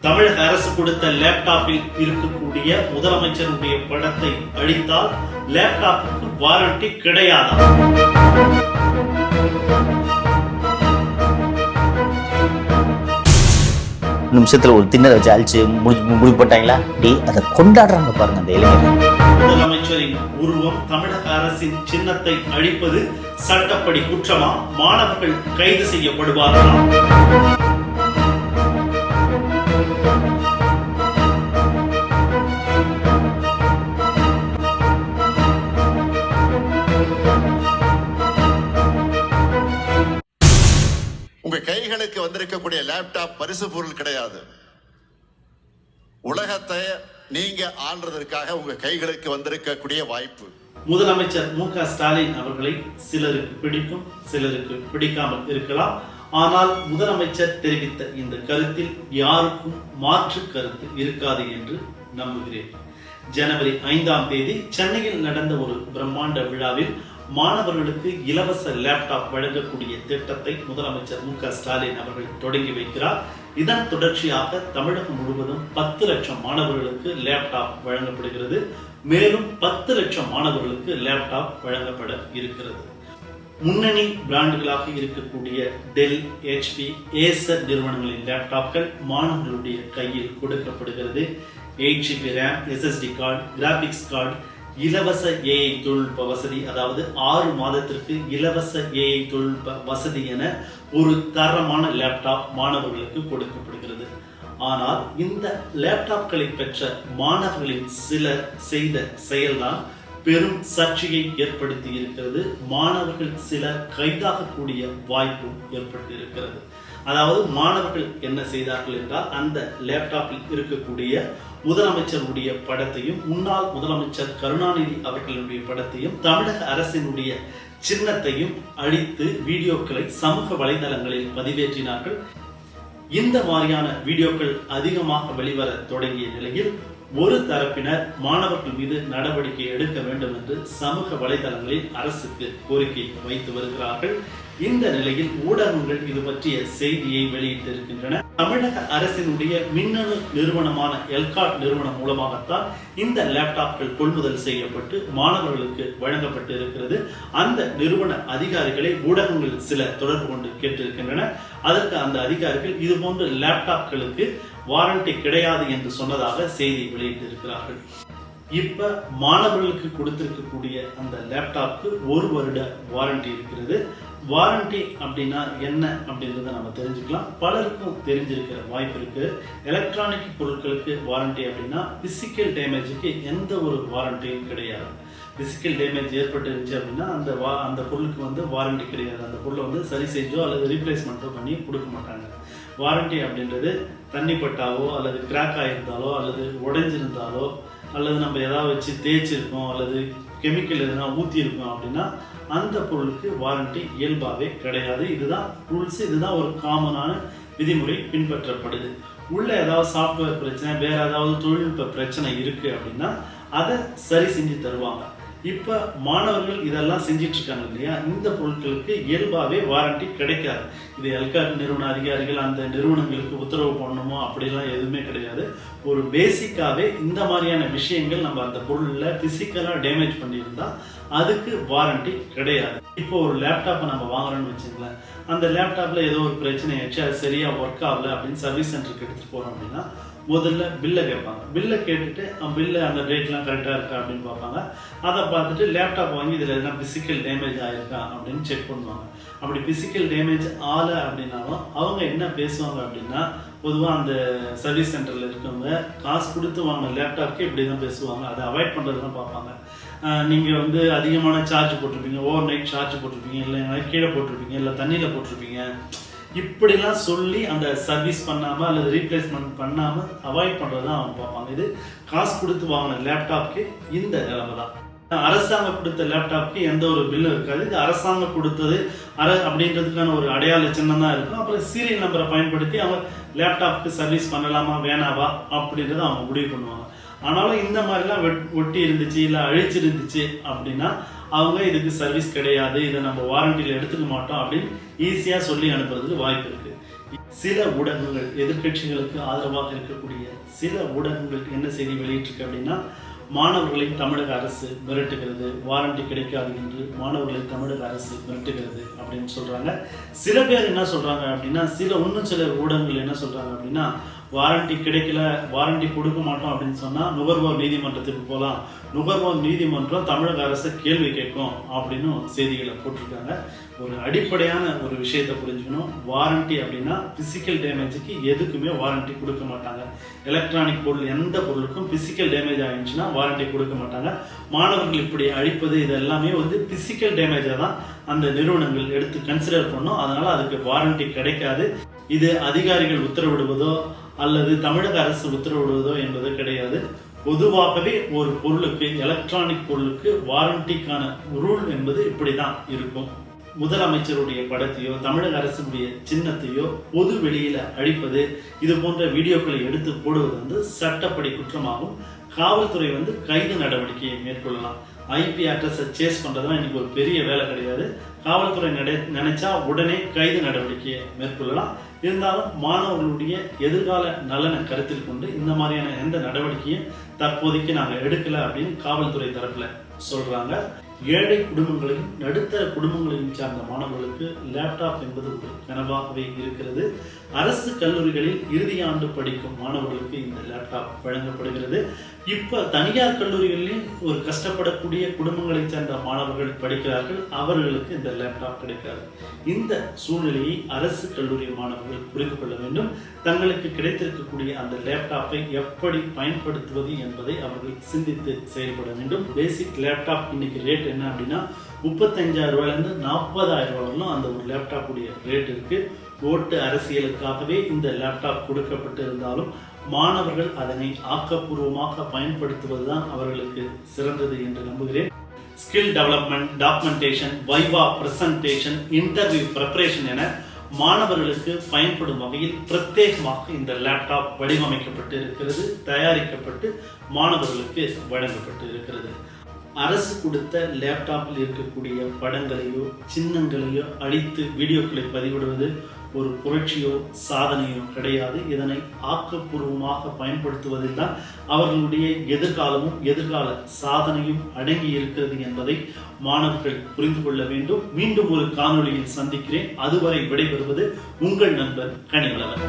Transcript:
தமிழக அரசு கொடுத்த லேப்டாப்பில் இருக்கக்கூடிய முதலமைச்சருடைய படத்தை அழித்தால் லேப்டாப்புக்கு வாரண்டி கிடையாதா? நிமிஷத்துல ஒரு திண்ணறை வச்சு அழிச்சு முடிச்சு முடிவு போட்டாங்களா டி அதை கொண்டாடுறாங்க பாருங்க அந்த இளைஞர்கள். முதலமைச்சரின் உருவம் தமிழக அரசின் சின்னத்தை அழிப்பது சட்டப்படி குற்றமா? மாணவர்கள் கைது செய்யப்படுவார்களா? உங்க கைகளுக்கு வந்திருக்கக்கூடிய லேப்டாப் பரிசு பொருள் கிடையாது. உலகத்தை நீங்க ஆள்றதற்காக உங்க கைகளுக்கு வந்திருக்கக்கூடிய வாய்ப்பு. முதலமைச்சர் மு க ஸ்டாலின் அவர்களை சிலருக்கு பிடிக்கும் சிலருக்கு பிடிக்காமல் இருக்கலாம். ஆனால் முதலமைச்சர் தெரிவித்த இந்த கருத்தில் யாருக்கும் மாற்று கருத்து இருக்காது என்று நம்புகிறேன். ஜனவரி ஐந்தாம் தேதி சென்னையில் நடந்த ஒரு பிரம்மாண்ட விழாவில் மாணவர்களுக்கு இலவச லேப்டாப் வழங்கக்கூடிய திட்டத்தை முதலமைச்சர் மு க ஸ்டாலின் அவர்கள் தொடங்கி வைக்கிறார். இதன் தொடர்ச்சியாக தமிழகம் முழுவதும் பத்து லட்சம் மாணவர்களுக்கு லேப்டாப் வழங்கப்படுகிறது. மேலும் பத்து லட்சம் மாணவர்களுக்கு லேப்டாப் வழங்கப்பட இருக்கிறது. முன்னணி பிராண்டுகளாக இருக்கக்கூடிய டெல் ஹெச்பி ஏசர் நிறுவனங்களின் லேப்டாப்கள் மாணவர்களுடைய கையில் கொடுக்கப்படுகிறது. Eight GB RAM SSD card graphics card இலவச ஏஐ தொழில்நுட்ப வசதி அதாவது ஆறு மாதத்திற்கு இலவச ஏஐ தொழில்நுட்ப வசதி என ஒரு தரமான லேப்டாப் மாணவர்களுக்கு கொடுக்கப்படுகிறது. ஆனால் இந்த லேப்டாப்களை பெற்ற மாணவர்களின் சிலர் செய்த செயல்தான் பெரும் சர்ச்சையை ஏற்படுத்தி இருக்கிறது. மாணவர்கள் சிலர் கைதாகக்கூடிய வாய்ப்பும் ஏற்பட்டிருக்கிறது. அதாவது மாணவர்கள் என்ன செய்தார்கள் என்றால் அந்த லேப்டாப்பில் இருக்கக்கூடிய முதலமைச்சருடைய படத்தையும் முன்னாள் முதலமைச்சர் கருணாநிதி அவர்களுடைய படத்தையும் தமிழக அரசினுடைய சின்னத்தையும் அழித்து வீடியோக்களை சமூக வலைதளங்களில் பதிவேற்றினார்கள். இந்த மாதிரியான வீடியோக்கள் அதிகமாக வெளிவர தொடங்கிய நிலையில் ஒரு தரப்பினர் மாணவர்கள் மீது நடவடிக்கை எடுக்க வேண்டும் என்று சமூக வலைதளங்களில் அரசுக்கு கோரிக்கை வைத்து வருகிறார்கள். இந்த நிலையில் ஊடகங்கள் இது பற்றிய செய்தியை வெளியிட்டிருக்கின்றன. தமிழக அரசினுடைய மின்னணு நிறுவனமான எல்காட் நிறுவனம் மூலமாகத்தான் இந்த லேப்டாப்கள் கொள்முதல் செய்யப்பட்டு மாணவர்களுக்கு வழங்கப்பட்டு இருக்கிறது அந்த நிறுவன அதிகாரிகளை ஊடகங்கள் சில தொடர்பு கொண்டு கேட்டிருக்கின்றன அதற்கு அந்த அதிகாரிகள் இது போன்ற லேப்டாப்களுக்கு வாரண்டி கிடையாது என்று சொன்னதாக செய்தி வெளியிட்டிருக்கிறார்கள். இப்ப மாணவர்களுக்கு கொடுத்திருக்கக்கூடிய அந்த லேப்டாப்க்கு ஒரு வருட வாரண்டி இருக்கிறது. வாரண்டி அப்படின்னா என்ன அப்படின்றத நம்ம தெரிஞ்சுக்கலாம். பலருக்கும் தெரிஞ்சிருக்கிற வாய்ப்பு இருக்கு. எலக்ட்ரானிக் பொருட்களுக்கு வாரண்டி அப்படின்னா பிசிக்கல் டேமேஜுக்கு எந்த ஒரு வாரண்டியும் கிடையாது. பிசிக்கல் டேமேஜ் ஏற்பட்டுருச்சு அப்படின்னா அந்த வா அந்த பொருளுக்கு வந்து வாரண்டி கிடையாது. அந்த பொருளை வந்து சரி செஞ்சோ அல்லது ரீப்ளேஸ்மெண்ட்டோ பண்ணி கொடுக்க மாட்டாங்க. வாரண்டி அப்படின்றது தண்ணி பட்டாவோ அல்லது கிராக் ஆகியிருந்தாலோ அல்லது உடைஞ்சிருந்தாலோ அல்லது நம்ம எதாவது வச்சு தேய்ச்சிருக்கோம் அல்லது கெமிக்கல் எதுனா ஊற்றியிருக்கோம் அப்படின்னா அந்த பொருளுக்கு வாரண்டி இயல்பாகவே கிடையாது. இதுதான் ரூல்ஸ் இதுதான் ஒரு காமனான விதிமுறை பின்பற்றப்படுது. உள்ள ஏதாவது சாஃப்ட்வேர் பிரச்சனை வேற ஏதாவது தொழில்நுட்ப பிரச்சனை இருக்குது அப்படின்னா அதை சரி செஞ்சு தருவாங்க. இப்போ மாணவர்கள் இதெல்லாம் செஞ்சிட்டு இருக்காங்க இல்லையா? இந்த பொருட்களுக்கு இயல்பாகவே வாரண்டி கிடைக்காது. இது எல்காட் நிறுவன அதிகாரிகள் அந்த நிறுவனங்களுக்கு உத்தரவு பண்ணணுமோ அப்படிலாம் எதுவுமே கிடையாது. ஒரு பேசிக்காகவே இந்த மாதிரியான விஷயங்கள் நம்ம அந்த பொருளில் ஃபிசிக்கலாக டேமேஜ் பண்ணியிருந்தா அதுக்கு வாரண்டி கிடையாது. இப்போ ஒரு லேப்டாப்பை நம்ம வாங்குறோம்னு வச்சுங்களேன் அந்த லேப்டாப்பில் ஏதோ ஒரு பிரச்சனை ஆயிடுச்சு அது சரியா ஒர்க் ஆகல அப்படின்னு சர்வீஸ் சென்டருக்கு எடுத்துகிட்டு போகிறோம் அப்படின்னா முதல்ல பில்லை கேட்பாங்க. பில்லை கேட்டுட்டு பில்லு அந்த டேட்லாம் கரெக்டாக இருக்கா? அப்படின்னு பார்ப்பாங்க. அதை பார்த்துட்டு லேப்டாப் வாங்கி இதில் எதுனா பிசிக்கல் டேமேஜ் ஆகிருக்கா அப்படின்னு செக் பண்ணுவாங்க. அப்படி பிசிக்கல் டேமேஜ் ஆகலை அப்படின்னாலும் அவங்க என்ன பேசுவாங்க அப்படின்னா பொதுவாக அந்த சர்வீஸ் சென்டரில் இருக்கவங்க காசு கொடுத்து வாங்க லேப்டாப்க்கு இப்படி தான் பேசுவாங்க. அதை அவாய்ட் பண்ணுறது தான் பார்ப்பாங்க நீங்கள் வந்து அதிகமான சார்ஜ் போட்டிருப்பீங்க ஓவர் நைட் சார்ஜ் போட்டிருப்பீங்க இல்லை கீழே போட்டிருப்பீங்க இல்லை தண்ணியில் போட்டிருப்பீங்க. இப்படிலாம் சொல்லி அந்த சர்வீஸ் பண்ணாம அல்லது ரீப்ளேஸ்மெண்ட் பண்ணாம அவாய்ட் பண்ணுறது தான் அவங்க பார்ப்பாங்க. இது காசு கொடுத்து வாங்கின லேப்டாப்க்கு இந்த நிலைமை தான் அரசாங்கம் கொடுத்த லேப்டாப்க்கு எந்த ஒரு பில்லும் இருக்காது. இது அரசாங்கம் கொடுத்தது அர அப்படின்றதுக்கான ஒரு அடையாள சின்னம் தான் இருக்கும். அப்புறம் சீரியல் நம்பரை பயன்படுத்தி அவங்க லேப்டாப்க்கு சர்வீஸ் பண்ணலாமா வேணாவா அப்படின்றத அவங்க முடிவு பண்ணுவாங்க. ஆனாலும் இந்த மாதிரிலாம் வெட் ஒட்டி இருந்துச்சு இல்லை அழிச்சிருந்துச்சு அப்படின்னா அவங்க இதுக்கு சர்வீஸ் கிடையாது. இதை நம்ம வாரண்டியில் எடுத்துக்க மாட்டோம் அப்படின்னு ஈஸியாக சொல்லி அனுப்புறதுக்கு வாய்ப்பு இருக்கு. சில ஊடகங்கள் எதிர்க்கட்சிகளுக்கு ஆதரவாக இருக்கக்கூடிய சில ஊடகங்கள் என்ன செய்தி வெளியிட்டிருக்கு அப்படின்னா மாணவர்களை தமிழக அரசு மிரட்டுகிறது வாரண்டி கிடைக்காது என்று மாணவர்களை தமிழக அரசு மிரட்டுகிறது அப்படின்னு சொல்றாங்க. சில பேர் என்ன சொல்றாங்க அப்படின்னா சில இன்னும் சில ஊடகங்கள் என்ன சொல்றாங்க அப்படின்னா வாரண்டி கிடைக்கல வாரண்டி கொடுக்க மாட்டோம் அப்படின்னு சொன்னால் நுகர்வோர் நீதிமன்றத்துக்கு போகலாம் நுகர்வோர் நீதிமன்றம் தமிழக அரசை கேள்வி கேட்கும் அப்படின்னு செய்திகளை போட்டிருக்காங்க. ஒரு அடிப்படையான ஒரு விஷயத்தை புரிஞ்சுக்கணும். வாரண்டி அப்படின்னா பிசிக்கல் டேமேஜுக்கு எதுக்குமே வாரண்டி கொடுக்க மாட்டாங்க. எலக்ட்ரானிக் பொருள் எந்த பொருளுக்கும் பிசிக்கல் டேமேஜ் ஆகிடுச்சுன்னா வாரண்டி கொடுக்க மாட்டாங்க. மாணவர்கள் இப்படி அழிப்பது இது எல்லாமே வந்து பிசிக்கல் டேமேஜாக தான் அந்த நிறுவனங்கள் எடுத்து கன்சிடர் பண்ணும். அதனால் அதுக்கு வாரண்டி கிடைக்காது. இது அதிகாரிகள் உத்தரவிடுவதோ அல்லது தமிழக அரசு உத்தரவிடுவதோ என்பது கிடையாது. பொதுவாகவே ஒரு பொருளுக்கு எலக்ட்ரானிக் பொருளுக்கு வாரண்டிக்கான ரூல் என்பது இப்படிதான் இருக்கும். முதலமைச்சருடைய படத்தையோ தமிழக அரசுடைய சின்னத்தையோ பொது வெளியில அழிப்பது இது போன்ற வீடியோக்களை எடுத்து போடுவது வந்து சட்டப்படி குற்றமாகும். காவல்துறை வந்து கைது நடவடிக்கையை மேற்கொள்ளலாம். ஐபி அட்ரஸை சேஸ் பண்ணுறதுலாம் இன்னைக்கு ஒரு பெரிய வேலை கிடையாது. காவல்துறை நடை நினைச்சா உடனே கைது நடவடிக்கையை மேற்கொள்ளலாம். இருந்தாலும் மாணவர்களுடைய எதிர்கால நலனை கருத்தில் கொண்டு இந்த மாதிரியான எந்த நடவடிக்கையும் தற்போதைக்கு நாங்கள் எடுக்கலை அப்படின்னு காவல்துறை தரப்பில் சொல்கிறாங்க ஏழை குடும்பங்களையும் நடுத்தர குடும்பங்களையும் சார்ந்த மாணவர்களுக்கு லேப்டாப் என்பது ஒரு கனவாகவே இருக்கிறது. அரசு கல்லூரிகளில் இறுதி ஆண்டு படிக்கும் மாணவர்களுக்கு இந்த லேப்டாப் வழங்கப்படுகிறது. இப்போ தனியார் கல்லூரிகளில் ஒரு கஷ்டப்படக்கூடிய குடும்பங்களைச் சேர்ந்த மாணவர்கள் படிக்கிறார்கள். அவர்களுக்கு இந்த லேப்டாப் கிடைக்காது. இந்த சூழ்நிலையை அரசு கல்லூரி மாணவர்கள் புரிந்து கொள்ள வேண்டும். தங்களுக்கு கிடைத்திருக்கக்கூடிய அந்த லேப்டாப்பை எப்படி பயன்படுத்துவது என்பதை அவர்கள் சிந்தித்து செயல்பட வேண்டும். பேசிக் லேப்டாப் இன்னைக்கு ரேட் என்ன அப்படின்னா முப்பத்தஞ்சாயிரம் ரூபாயிலேருந்து நாற்பதாயிரம் ரூபாய் வரலும் அந்த ஒரு லேப்டாப்புடைய ரேட் இருக்கு. ஓட்டு அரசியலுக்காகவே இந்த லேப்டாப் கொடுக்கப்பட்டு இருந்தாலும் மாணவர்கள் அதனை ஆக்கப்பூர்வமாக பயன்படுத்துவதுதான் அவர்களுக்கு சிறந்தது என்று நம்புகிறேன். Skill development documentation viva presentation interview preparation என மாணவர்களுக்கு பயன்படும் வகையில் பிரத்யேகமாக இந்த லேப்டாப் வடிவமைக்கப்பட்டு இருக்கிறது தயாரிக்கப்பட்டு மாணவர்களுக்கு வழங்கப்பட்டு இருக்கிறது அரசு கொடுத்த லேப்டாப்பில் இருக்கக்கூடிய படங்களையோ சின்னங்களையோ அழித்து வீடியோக்களை பதிவிடுவது ஒரு புரட்சியோ சாதனையோ கிடையாது. இதனை ஆக்கப்பூர்வமாக பயன்படுத்துவதில் தான் அவர்களுடைய எதிர்காலமும் எதிர்கால சாதனையும் அடங்கி இருக்கிறது என்பதை மாணவர்கள் புரிந்து கொள்ள வேண்டும். மீண்டும் ஒரு காணொளியில் சந்திக்கிறேன். அதுவரை விடைபெறுவது உங்கள் நண்பர் கனிவளவன்